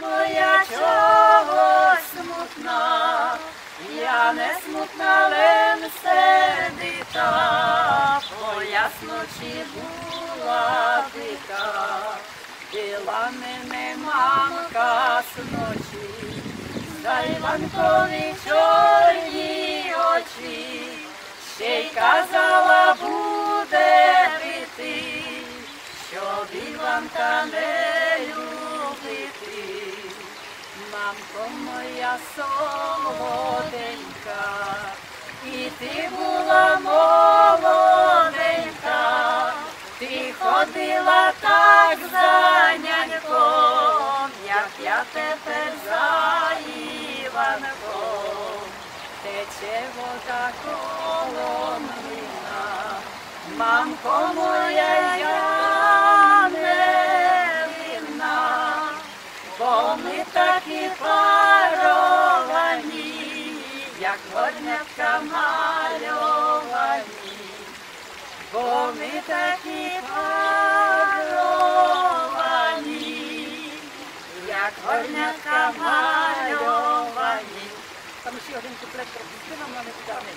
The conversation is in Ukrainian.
моя чого смутна, я не смутна, лем сердита, бо ясночі була дика, била мене мамка сночі, за Іванкові чорні очі, ще й казала буде піти, щоб Іванка не Мамко моя солоденька, і ти була молоденька, ти ходила так за няньком, як я тепер за Іванком. Тече вода коло мамко моя бо ми такі паровані, як горнятка мальовані, бо ми такі паровані, як горнятка мальовані. Там ще один куплет пропустила, вона не втягне.